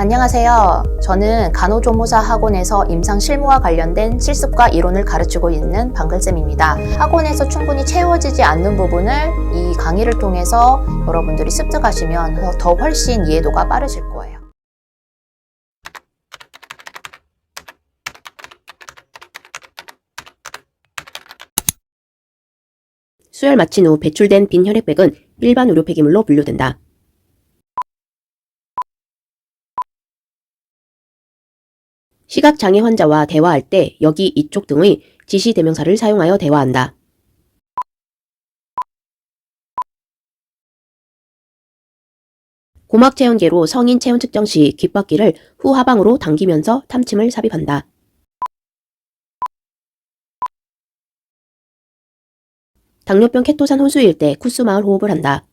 안녕하세요. 저는 간호조무사 학원에서 임상 실무와 관련된 실습과 이론을 가르치고 있는 방글쌤입니다. 학원에서 충분히 채워지지 않는 부분을 이 강의를 통해서 여러분들이 습득하시면 더 훨씬 이해도가 빠르실 거예요. 수혈 마친 후 배출된 빈 혈액백은 일반 의료 폐기물로 분류된다. 시각장애 환자와 대화할 때 여기 이쪽 등의 지시 대명사를 사용하여 대화한다. 고막 체온계로 성인 체온 측정 시 귓바퀴를 후 하방으로 당기면서 탐침을 삽입한다. 당뇨병 케토산 혼수일 때 쿠스 마을 호흡을 한다.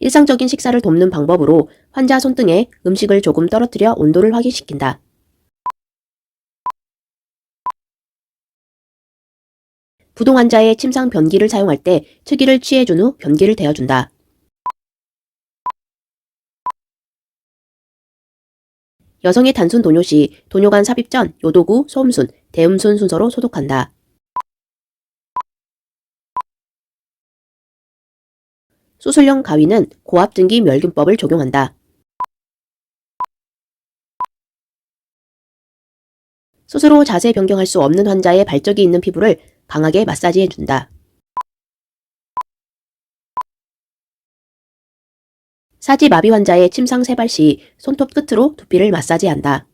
일상적인 식사를 돕는 방법으로 환자 손등에 음식을 조금 떨어뜨려 온도를 확인시킨다. 부동 환자의 침상 변기를 사용할 때 특기를 취해준 후 변기를 대어준다. 여성의 단순 도뇨 시 도뇨관 삽입 전 요도구, 소음순, 대음순 순서로 소독한다. 수술용 가위는 고압증기 멸균법을 적용한다. 스스로 자세 변경할 수 없는 환자의 발적이 있는 피부를 강하게 마사지해준다. 사지 마비 환자의 침상 세발 시 손톱 끝으로 두피를 마사지한다.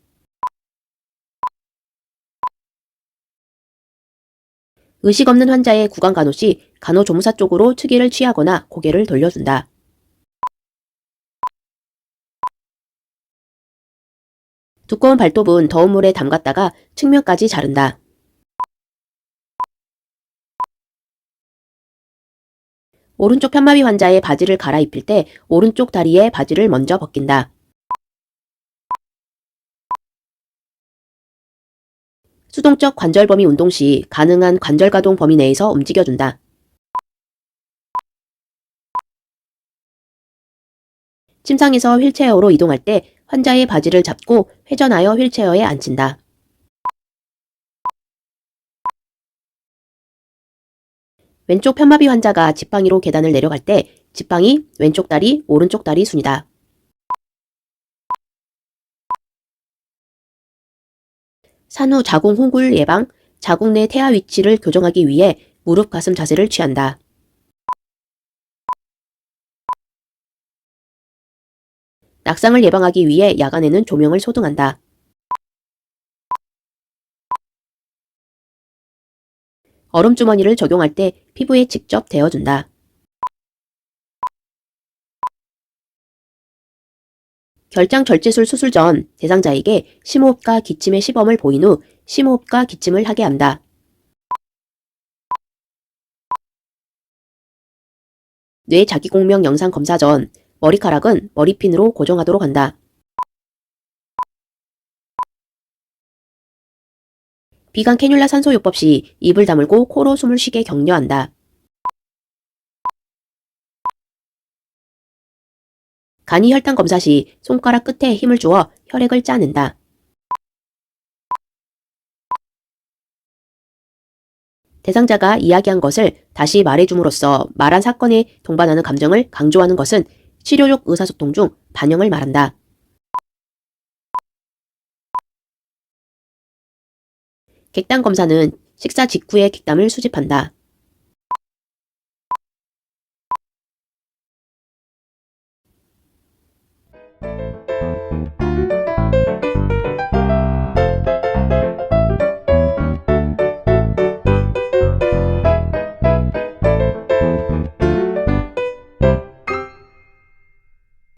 의식 없는 환자의 구강 간호 시 간호조무사 쪽으로 측의를 취하거나 고개를 돌려준다. 두꺼운 발톱은 더운 물에 담갔다가 측면까지 자른다. 오른쪽 편마비 환자의 바지를 갈아입힐 때 오른쪽 다리에 바지를 먼저 벗긴다. 수동적 관절 범위 운동 시 가능한 관절 가동 범위 내에서 움직여준다. 침상에서 휠체어로 이동할 때 환자의 바지를 잡고 회전하여 휠체어에 앉힌다. 왼쪽 편마비 환자가 지팡이로 계단을 내려갈 때 지팡이 왼쪽 다리, 오른쪽 다리 순이다. 산후 자궁 홍굴 예방, 자궁 내 태아 위치를 교정하기 위해 무릎 가슴 자세를 취한다. 낙상을 예방하기 위해 야간에는 조명을 소등한다. 얼음 주머니를 적용할 때 피부에 직접 대어준다. 결장 절제술 수술 전 대상자에게 심호흡과 기침의 시범을 보인 후 심호흡과 기침을 하게 한다. 뇌 자기공명 영상 검사 전 머리카락은 머리핀으로 고정하도록 한다. 비강 캐뉼라 산소요법 시 입을 다물고 코로 숨을 쉬게 격려한다. 간이 혈당 검사 시 손가락 끝에 힘을 주어 혈액을 짜낸다. 대상자가 이야기한 것을 다시 말해줌으로써 말한 사건에 동반하는 감정을 강조하는 것은 치료적 의사소통 중 반영을 말한다. 객단 검사는 식사 직후에 객담을 수집한다. Música